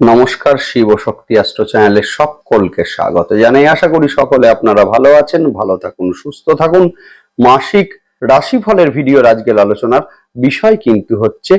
নমস্কার, শিব শক্তি অ্যাস্ট্রো চ্যানেলে সকলকে স্বাগত জানাই। আশা করি সকলে আপনারা ভালো আছেন, ভালো থাকুন, সুস্থ থাকুন। মাসিক রাশিফলের ভিডিওর আজকের আলোচনার বিষয় কিন্তু হচ্ছে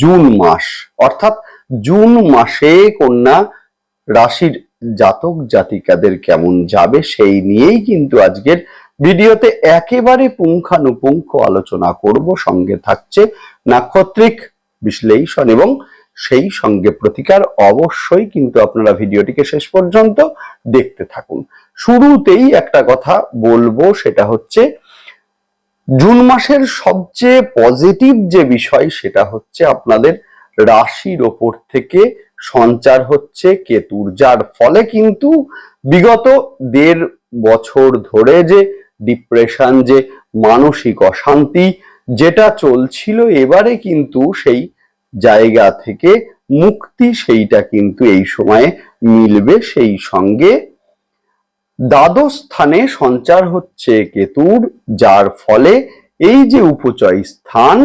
জুন মাস। অর্থাৎ জুন মাসে কন্যা রাশির জাতক জাতিকাদের কেমন যাবে সেই নিয়েই কিন্তু আজকের ভিডিওতে একেবারে পুঙ্খানুপুঙ্খ আলোচনা করব। সঙ্গে থাকছে নাক্ষত্রিক বিশ্লেষণ এবং সেই সঙ্গে প্রতিকার অবশ্যই কিন্তু আপনারা ভিডিওটিকে শেষ পর্যন্ত দেখতে থাকুন। শুরুতেই একটা কথা বলব, সেটা হচ্ছে জুন মাসের সবচেয়ে পজিটিভ যে বিষয়, সেটা হচ্ছে আপনাদের রাশির ওপর থেকে সঞ্চার হচ্ছে কেতুর, যার ফলে কিন্তু বিগত দেড় বছর ধরে যে ডিপ্রেশন, যে মানসিক অশান্তি, যেটা চলছিল, এবারে কিন্তু সেই জায়গা থেকে মুক্তি সেইটা কিন্তু এই সময়ে মিলবে সেই সঙ্গে। দ্বাদশ স্থানে সঞ্চার হচ্ছে কেতুর, যার ফলে এই যে উপচয় স্থান,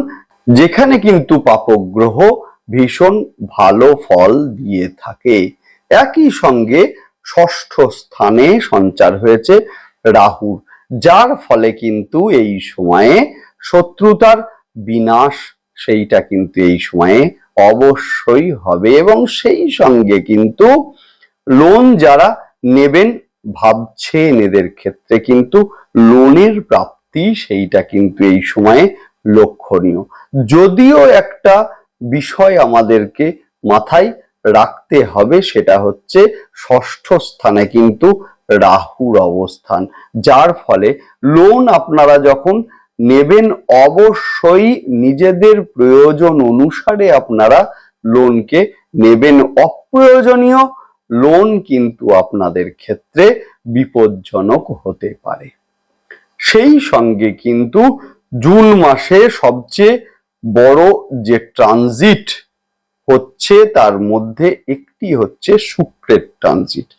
যেখানে কিন্তু পাপগ্রহ ভীষণ ভালো ফল দিয়ে থাকে। একই সঙ্গে ষষ্ঠ স্থানে সঞ্চার হয়েছে রাহুর, যার ফলে কিন্তু এই সময়ে শত্রুতার বিনাশ সেইটা কিন্তু এই সময়ে অবশ্যই হবে এবং সেই সঙ্গে কিন্তু লোন যারা নেবেন ভাবছেন এদের ক্ষেত্রে কিন্তু লোনের প্রাপ্তি সেইটা কিন্তু এই সময়ে লক্ষণীয়। যদিও একটা বিষয় আমাদেরকে মাথায় রাখতে হবে সেটা হচ্ছে ষষ্ঠ স্থানে কিন্তু রাহুর অবস্থান, যার ফলে লোন আপনারা যখন নেবেন, অবশ্যই নিজেদের প্রয়োজন অনুসারে আপনারা লোনকে নেবেন। অপ্রয়োজনীয় লোন কিন্তু আপনাদের ক্ষেত্রে বিপজ্জনক হতে পারে। সেই সঙ্গে কিন্তু জুন মাসে সবচেয়ে বড় যে ট্রানজিট হচ্ছে, তার মধ্যে একটি হচ্ছে শুক্রের ট্রানজিট।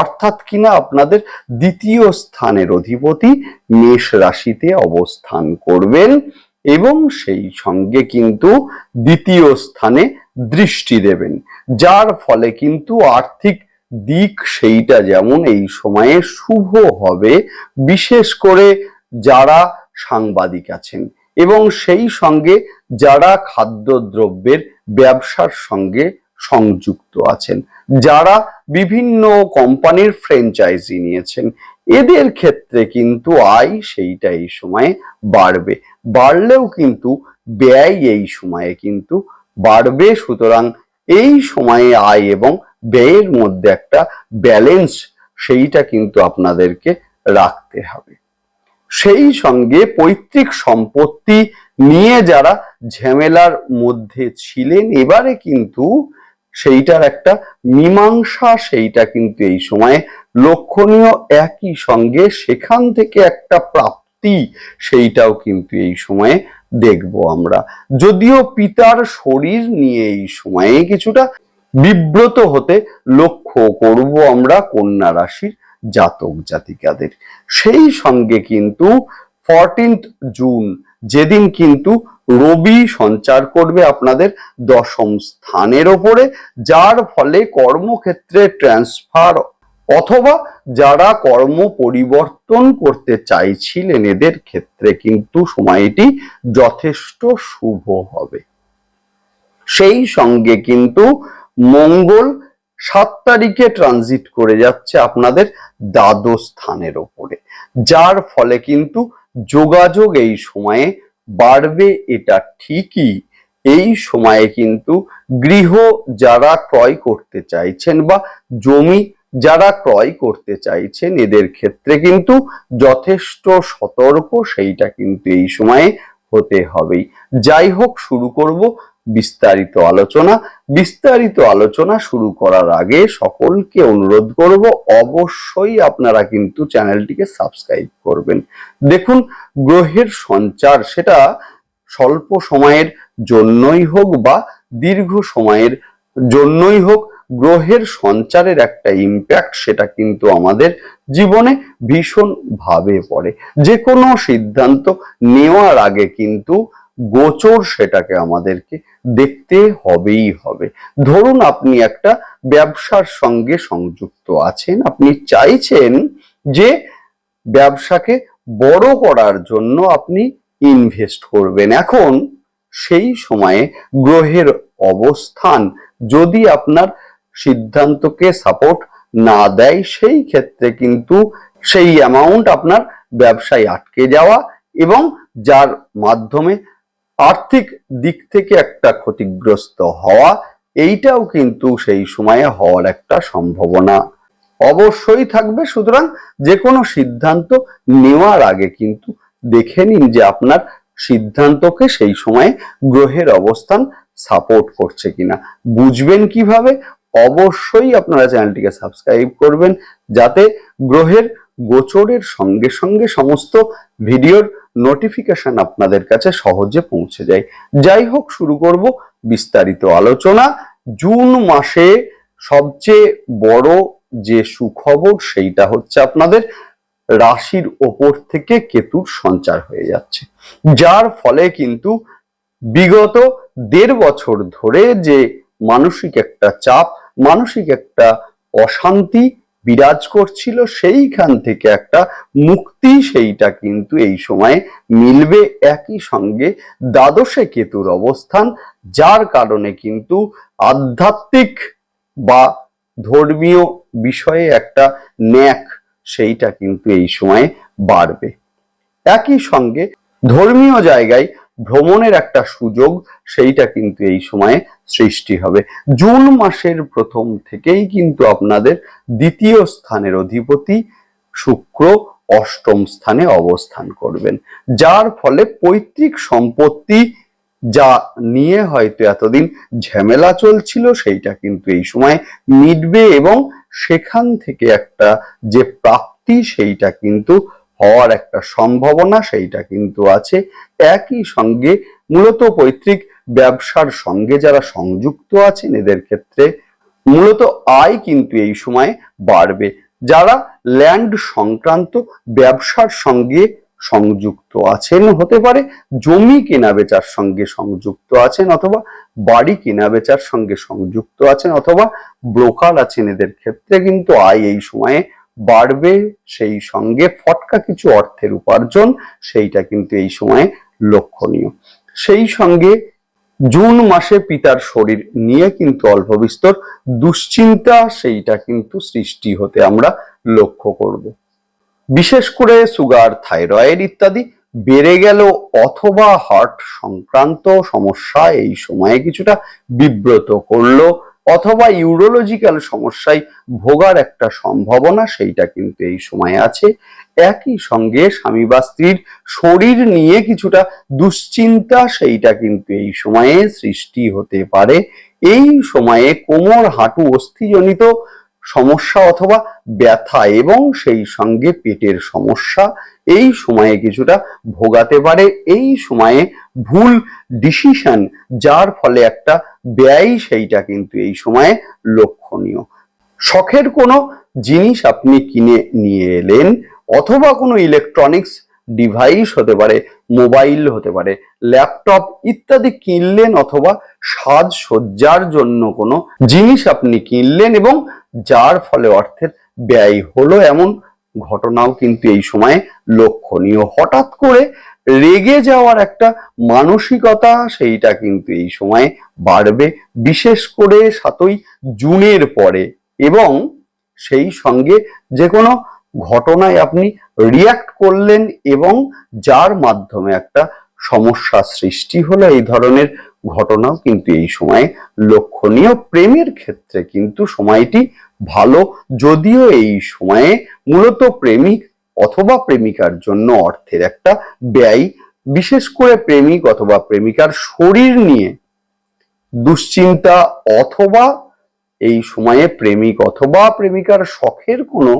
অর্থাৎ কিনা আপনাদের দ্বিতীয় স্থানের অধিপতি মেষ রাশিতে অবস্থান করবেন এবং সেই সঙ্গে কিন্তু দ্বিতীয় স্থানে দৃষ্টি দেবেন। যার ফলে কিন্তু আর্থিক দিক সেইটা যেমন এই সময়ে শুভ হবে, বিশেষ করে যারা সাংবাদিক আছেন এবং সেই সঙ্গে যারা খাদ্যদ্রব্যের ব্যবসার সঙ্গে সংযুক্ত আছেন। যারা বিভিন্ন কোম্পানির ফ্র্যাঞ্চাইজি নিয়েছেন। এদের ক্ষেত্রে কিন্তু আয় সেইটা এই সময়ে বাড়বে। বাড়লেও কিন্তু ব্যয় এই সময়ে কিন্তু বাড়বে। সুতরাং এই সময়ে আয় এবং ব্যয়ের মধ্যে একটা ব্যালেন্স সেইটা কিন্তু আপনাদেরকে রাখতে হবে। সেই সঙ্গে পৈতৃক সম্পত্তি নিয়ে যারা ঝামেলার মধ্যে ছিলেন, এবারে কিন্তু সেইটার একটা মীমাংসা, সেইটা কিন্তু এই সময়ে লক্ষণীয় একই সঙ্গে সেখান থেকে একটা প্রাপ্তি, সেইটাও কিন্তু এই সময়ে দেখব আমরা। যদিও পিতার শরীর নিয়ে এই সময়ে কিছুটা বিব্রত হতে লক্ষ্য করব আমরা কন্যা রাশির জাতক জাতিকাদের। সেই সঙ্গে কিন্তু ফরটিন্থ জুন যেদিন কিন্তু রবি সঞ্চার করবে আপনাদের দশম স্থানের ওপরে, যার ফলে কর্মক্ষেত্রে ট্রান্সফার অথবা যারা কর্ম পরিবর্তন করতে চাইছিলেন, এদের ক্ষেত্রে কিন্তু সময়টি যথেষ্ট শুভ হবে। সেই সঙ্গে কিন্তু মঙ্গল সাত তারিখে ট্রানজিট করে যাচ্ছে আপনাদের দ্বাদশ স্থানের ওপরে, যার ফলে কিন্তু যোগাযোগ এই সময়ে বাড়বে, এটা ঠিকই। এই সময়ে কিন্তু গৃহ যারা ক্রয় করতে চাইছেন বা জমি যারা ক্রয় করতে চাইছেন, এদের ক্ষেত্রে কিন্তু যথেষ্ট সতর্ক, সেইটা কিন্তু এই সময়ে হতে হবেই। যাই হোক, শুরু করব বিস্তারিত আলোচনা। বিস্তারিত আলোচনা শুরু করার আগে সকলকে অনুরোধ করব, অবশ্যই আপনারা কিন্তু চ্যানেলটিকে সাবস্ক্রাইব করবেন। দেখুন, গ্রহের সঞ্চার সেটা স্বল্প সময়ের জন্যই হোক বা দীর্ঘ সময়ের জন্যই হোক, গ্রহের সঞ্চারের একটা ইম্প্যাক্ট সেটা কিন্তু আমাদের জীবনে ভীষণ ভাবে পড়ে। যে কোনো সিদ্ধান্ত নেওয়ার আগে কিন্তু গোচর সেটাকে আমাদেরকে দেখতে হবেই হবে। ধরুন আপনি একটা ব্যবসার সঙ্গে সংযুক্ত আছেন, আপনি চাইছেন যে ব্যবসাকে বড় করার জন্য আপনি ইনভেস্ট করবেন। এখন সেই সময়ে গ্রহের অবস্থান, যদি আপনার সিদ্ধান্তকে সাপোর্ট না দেয়, সেই ক্ষেত্রে কিন্তু সেই অ্যামাউন্ট আপনার ব্যবসায় আটকে যাওয়া এবং যার মাধ্যমে আর্থিক দিক থেকে একটা ক্ষতিগ্রস্ত হওয়া, এইটাও কিন্তু সেই সময়ে হওয়ার একটা সম্ভাবনা। অবশ্যই থাকবে, সুতরাং যে কোনো সিদ্ধান্ত নেওয়ার আগে কিন্তু দেখে নিন যে আপনার সিদ্ধান্তকে সেই সময়ে গ্রহের অবস্থান সাপোর্ট করছে কিনা। বুঝবেন কীভাবে? অবশ্যই আপনারা চ্যানেলটিকে সাবস্ক্রাইব করবেন, যাতে গ্রহের গোচরের সঙ্গে সঙ্গে সমস্ত ভিডিওর নোটিফিকেশন আপনাদের কাছে সহজে পৌঁছে যায়। যাই হোক, শুরু করব বিস্তারিত আলোচনা। জুন মাসে সবচেয়ে বড় যে সুখবর, সেইটা হচ্ছে আপনাদের রাশির ওপর থেকে কেতুর সঞ্চার হয়ে যাচ্ছে। যার ফলে কিন্তু বিগত দেড় বছর ধরে যে মানসিক একটা চাপ, মানসিক একটা অশান্তি বিরাজ করছিল, সেইখান থেকে একটা মুক্তি সেইটা কিন্তু এই সময়ে মিলবে একই সঙ্গে দ্বাদশে কেতুর অবস্থান, যার কারণে কিন্তু আধ্যাত্মিক বা ধর্মীয় বিষয়ে একটা ন্যাক সেইটা কিন্তু এই সময়ে বাড়বে। একই সঙ্গে ধর্মীয় জায়গায় ভ্রমণের একটা সুযোগ, সেইটা কিন্তু এই সময়ে সৃষ্টি হবে। জুন মাসের প্রথম থেকেই কিন্তু আপনাদের দ্বিতীয় স্থানের অধিপতি শুক্র অষ্টম স্থানে অবস্থান করবেন। যার ফলে পৈতৃক সম্পত্তি যা নিয়ে হয়তো এতদিন ঝামেলা চলছিল, সেইটা কিন্তু এই সময় মিটবে এবং সেখান থেকে একটা যে প্রাপ্তি, সেইটা কিন্তু হওয়ার একটা সম্ভাবনা সেইটা কিন্তু আছে। একই সঙ্গে মূলত পৈতৃক ব্যবসার সঙ্গে যারা সংযুক্ত আছেন, এদের ক্ষেত্রে মূলত আয় কিন্তু এই সময় বাড়বে। যারা ল্যান্ড সংক্রান্ত ব্যবসার সঙ্গে সংযুক্ত আছেন, হতে পারে জমি কেনা বেচার সঙ্গে সংযুক্ত আছেন অথবা বাড়ি কেনা বেচার সঙ্গে সংযুক্ত আছেন অথবা ব্রোকার আছেন, এদের ক্ষেত্রে কিন্তু আয় এই সময়ে বাড়বে, সেই সঙ্গে ফটকা কিছু অর্থের উপার্জন, সেইটা কিন্তু এই সময়ে লক্ষণীয়। সেই সঙ্গে জুন মাসে পিতার শরীর নিয়ে কিন্তু অল্প বিস্তর দুশ্চিন্তা, সেইটা কিন্তু সৃষ্টি হতে আমরা লক্ষ্য করব। বিশেষ করে সুগার, থাইরয়েড ইত্যাদি বেড়ে গেল অথবা হার্ট সংক্রান্ত সমস্যা এই সময়ে কিছুটা বিব্রত করল। অথবা ইউরোলজিক্যাল সমস্যায় ভোগার একটা সম্ভাবনা সেইটা কিন্তু এই সময়ে আছে। একই সঙ্গে স্বামী বা স্ত্রীর শরীর নিয়ে কিছুটা দুশ্চিন্তা সেইটা কিন্তু এই সময়ে সৃষ্টি হতে পারে। এই সময়ে কোমর হাঁটু অস্থিজনিত সমস্যা অথবা ব্যথা এবং সেই সঙ্গে পেটের সমস্যা, এই সময়ে কিছুটা ভোগাতে পারে, এই সময়ে ভুল ডিসিশন যার ফলে একটা ব্যয় সেইটা কিন্তু এই সময়ে লক্ষণীয়। শখের কোনো জিনিস আপনি কিনে নিয়ে এলেন অথবা কোনো ইলেকট্রনিক্স ডিভাইস হতে পারে মোবাইল হতে পারে ল্যাপটপ ইত্যাদি কিনলেন অথবা সাজসজ্জার জন্য কোনো জিনিস আপনি কিনলেন এবং যার ফলে অর্থের ব্যয় হলো এমন। ঘটনাও কিন্তু এই সময়ে লক্ষণীয়। হঠাৎ করে রেগে যাওয়ার একটা মানসিকতা সেইটা কিন্তু এই সময়ে বাড়বে। বিশেষ করে সাতই জুনের পরে। এবং সেই সঙ্গে যে কোনো ঘটনায় আপনি রিয়াক্ট করলেন এবং যার মাধ্যমে একটা সমস্যা সৃষ্টি হলো, এই ধরনের ঘটনাও কিন্তু এই সময়ে লক্ষণীয়। প্রেমের ক্ষেত্রে কিন্তু সময়টি ভালো। যদিও এই সময়ে মূলত প্রেমিক অথবা প্রেমিকার জন্য অর্থের একটা ব্যয়। বিশেষ করে প্রেমিক অথবা প্রেমিকার শরীর নিয়ে দুশ্চিন্তা অথবা এই সময়ে প্রেমিক অথবা প্রেমিকার শখের কোনো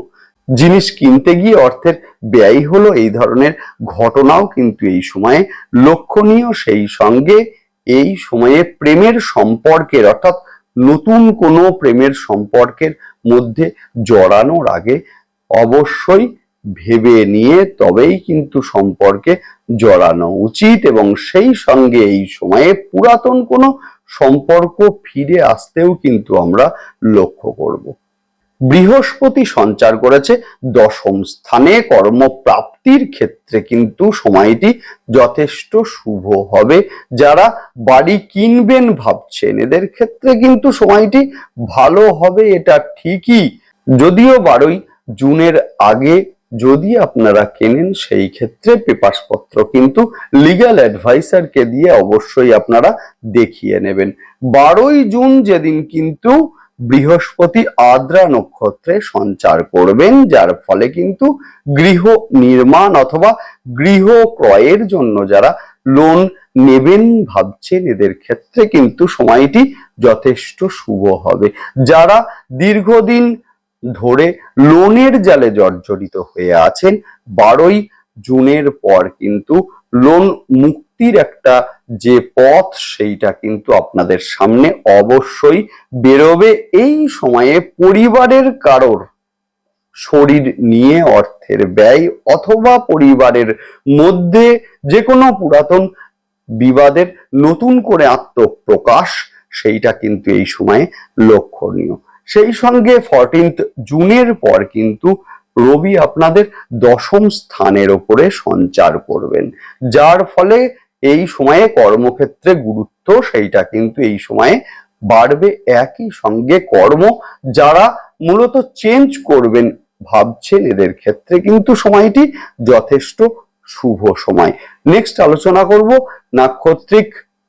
জিনিস কিনতে গিয়ে অর্থের ব্যয় হলো এই ধরনের ঘটনাও কিন্তু এই সময়ে লক্ষণীয়। সেই সঙ্গে এই সময়ে প্রেমের সম্পর্কের, অর্থাৎ নতুন কোনো প্রেমের সম্পর্কের মধ্যে জড়ানোর আগে অবশ্যই ভেবে নিয়ে তবেই কিন্তু সম্পর্কে জড়ানো উচিত এবং সেই সঙ্গে এই সময়ে পুরাতন কোনো সম্পর্ক ফিরে আসতেও কিন্তু আমরা লক্ষ্য করব। বৃহস্পতি সঞ্চার করেছে দশম স্থানে। কর্মপ্রাপ্তির ক্ষেত্রে কিন্তু সময়টি যথেষ্ট শুভ হবে। যারা বাড়ি কিনবেন ভাবছেন, এদের ক্ষেত্রে কিন্তু সময়টি ভালো হবে, এটা ঠিকই। যদিও বারোই জুনের আগে যদি আপনারা কেনেন, সেই ক্ষেত্রে পেপারসপত্র কিন্তু লিগ্যাল অ্যাডভাইসারকে দিয়ে অবশ্যই আপনারা দেখিয়ে নেবেন। বারোই জুন যেদিন কিন্তু বৃহস্পতি আদ্রা নক্ষত্রে সঞ্চার করবেন, যার ফলে কিন্তু গৃহ নির্মাণ অথবা গৃহ ক্রয়ের জন্য যারা লোন নেবেন ভাবছেন, এদের ক্ষেত্রে কিন্তু সময়টি যথেষ্ট শুভ হবে। যারা দীর্ঘদিন ধরে লোনের জালে জর্জরিত হয়ে আছেন, বারোই জুনের পর কিন্তু লোন মুক্তির একটা যে পথ সেইটা কিন্তু আপনাদের সামনে অবশ্যই বেরোবে। এই সময়ে পরিবারের কারোর শরীর নিয়ে অর্থের ব্যয় অথবা পরিবারের মধ্যে যে কোনো পুরাতন বিবাদের নতুন করে আত্মপ্রকাশ, সেইটা কিন্তু এই সময়ে লক্ষণীয়। সেই সঙ্গে ফরটিন্থ জুনের পর কিন্তু রবি আপনাদের দশম স্থানের ওপরে সঞ্চার করবেন। যার ফলে এই সময়ে কর্মক্ষেত্রে গুরুত্ব সেইটা কিন্তু এই সময়ে বাড়বে একই সঙ্গে কর্ম। যারা মূলত চেঞ্জ করবেন ভাবছেন, এদের ক্ষেত্রে কিন্তু সময়টি যথেষ্ট শুভ সময়। নেক্সট আলোচনা করব নাক্ষত্রিক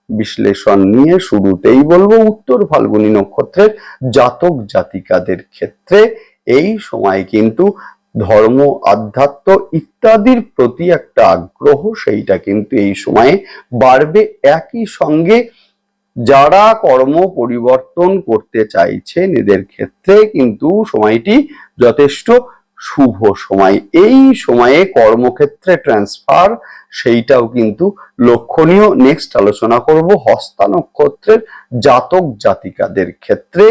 বিশ্লেষণ নিয়ে। শুরুতেই বলব উত্তর ফাল্গুনী নক্ষত্রের জাতক জাতিকাদের ক্ষেত্রে এই সময় কিন্তু ধর্ম, আধ্যাত্ম ইত্যাদির প্রতি একটা আগ্রহ, সেইটা কিন্তু এই সময়ে বাড়বে। একই সঙ্গে যারা কর্ম পরিবর্তন করতে চাইছেন এদের ক্ষেত্রে কিন্তু সময়টি যথেষ্ট শুভ সময়। এই সময়ে কর্মক্ষেত্রে ট্রান্সফার সেইটাও কিন্তু লক্ষণীয়। নেক্সট আলোচনা করব হস্তা নক্ষত্রের জাতক জাতিকাদের ক্ষেত্রে।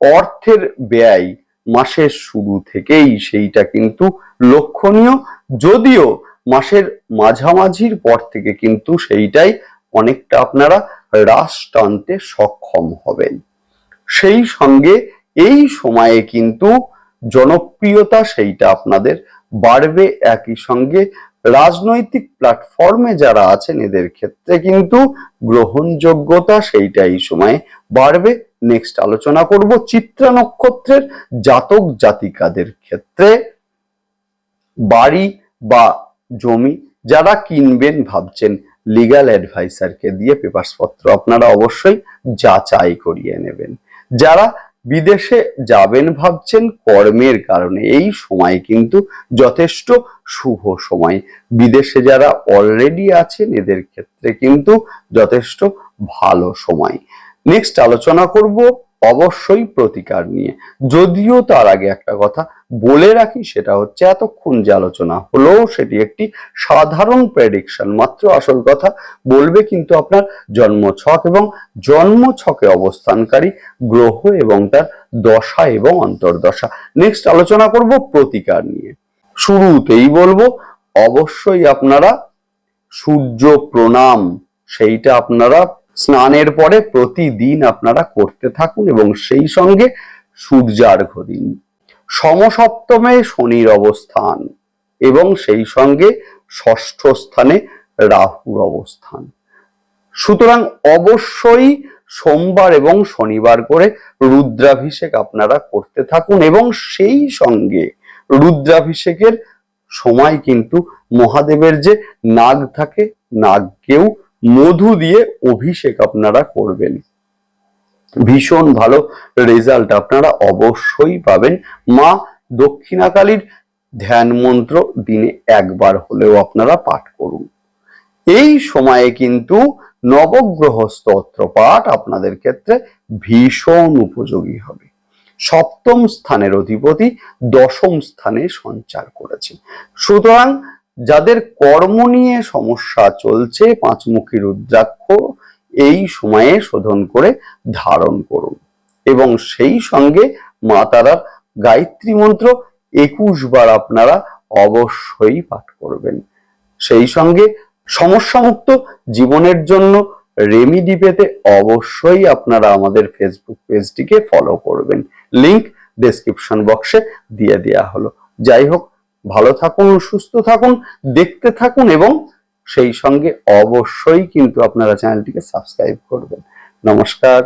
অর্থের ব্যয় মাসের শুরু থেকেই সেইটা কিন্তু লক্ষণীয়। যদিও মাসের মাঝামাঝির পর থেকে কিন্তু সেইটাই অনেকটা আপনারা হ্রাস টানতে সক্ষম হবেন। সেই সঙ্গে এই সময়ে কিন্তু জনপ্রিয়তা সেইটা আপনাদের বাড়বে একই সঙ্গে। রাজনৈতিক প্ল্যাটফর্মে যারা আছেন, এদের ক্ষেত্রে কিন্তু গ্রহণযোগ্যতা সেইটা এই সময়ে বাড়বে। নেক্সট আলোচনা করব চিত্রা নক্ষত্রের জাতক জাতিকাদের ক্ষেত্রে। বাড়ি বা জমি যারা কিনবেন ভাবছেন লিগ্যাল অ্যাডভাইসারকে দিয়ে পেপারসপত্র আপনারা অবশ্যই যাচাই করিয়ে নেবেন। যারা বিদেশে যাবেন ভাবছেন, কর্মের কারণে এই সময় কিন্তু যথেষ্ট শুভ সময়। বিদেশে যারা অলরেডি আছেন, এদের ক্ষেত্রে কিন্তু যথেষ্ট ভালো সময়। নেক্সট আলোচনা করব অবশ্যই প্রতিকার নিয়ে। যদিও তার আগে একটা কথা বলে রাখি, সেটা হচ্ছে এতক্ষণ যে আলোচনা হলো, সেটি একটি সাধারণ প্রেডিকশন মাত্র আসল কথা বলবে কিন্তু আপনার জন্ম ছক এবং জন্ম ছকে অবস্থানকারী গ্রহ এবং তার দশা এবং অন্তর্দশা। নেক্সট আলোচনা করব প্রতিকার নিয়ে। শুরুতেই বলব, অবশ্যই আপনারা সূর্য প্রণাম, সেইটা আপনারা স্নানের পরে প্রতিদিন আপনারা করতে থাকুন এবং সেই সঙ্গে সূর্যার্ঘ দিন সমসপ্তমে শনির অবস্থান এবং সেই সঙ্গে ষষ্ঠ স্থানে রাহুর অবস্থান। সুতরাং অবশ্যই সোমবার এবং শনিবার করে রুদ্রাভিষেক আপনারা করতে থাকুন এবং সেই সঙ্গে রুদ্রাভিষেকের সময় কিন্তু মহাদেবের যে নাগ থাকে, নাগকেও মধু দিয়ে অভিষেক আপনারা করবেন। ভীষণ ভালো রেজাল্ট আপনারা অবশ্যই পাবেন। মা দক্ষিণাকালীর ধ্যান মন্ত্র দিনে একবার হলেও আপনারা পাঠ করুন। এই সময়ে কিন্তু নবগ্রহ স্তোত্র পাঠ আপনাদের ক্ষেত্রে ভীষণ উপযোগী হবে। সপ্তম স্থানের অধিপতি দশম স্থানে সঞ্চার করেছে সুতরাং যাদের কর্ম নিয়ে সমস্যা চলছে, পাঁচমুখী রুদ্রাক্ষ, এই সময়ে শোধন করে ধারণ করুন। এবং সেই সঙ্গে মা তারার গায়ত্রী মন্ত্র একুশ বার আপনারা অবশ্যই পাঠ করবেন। সেই সঙ্গে সমস্যামুক্ত জীবনের জন্য রেমিডি পেতে অবশ্যই আপনারা আমাদের ফেসবুক পেজটিকে ফলো করবেন। লিংক ডেসক্রিপশন বক্সে দিয়ে দেওয়া হলো। যাই হোক ভালো থাকুন, সুস্থ থাকুন, দেখতে থাকুন এবং সেই সঙ্গে অবশ্যই কিন্তু আপনারা চ্যানেলটিকে সাবস্ক্রাইব করবেন। নমস্কার।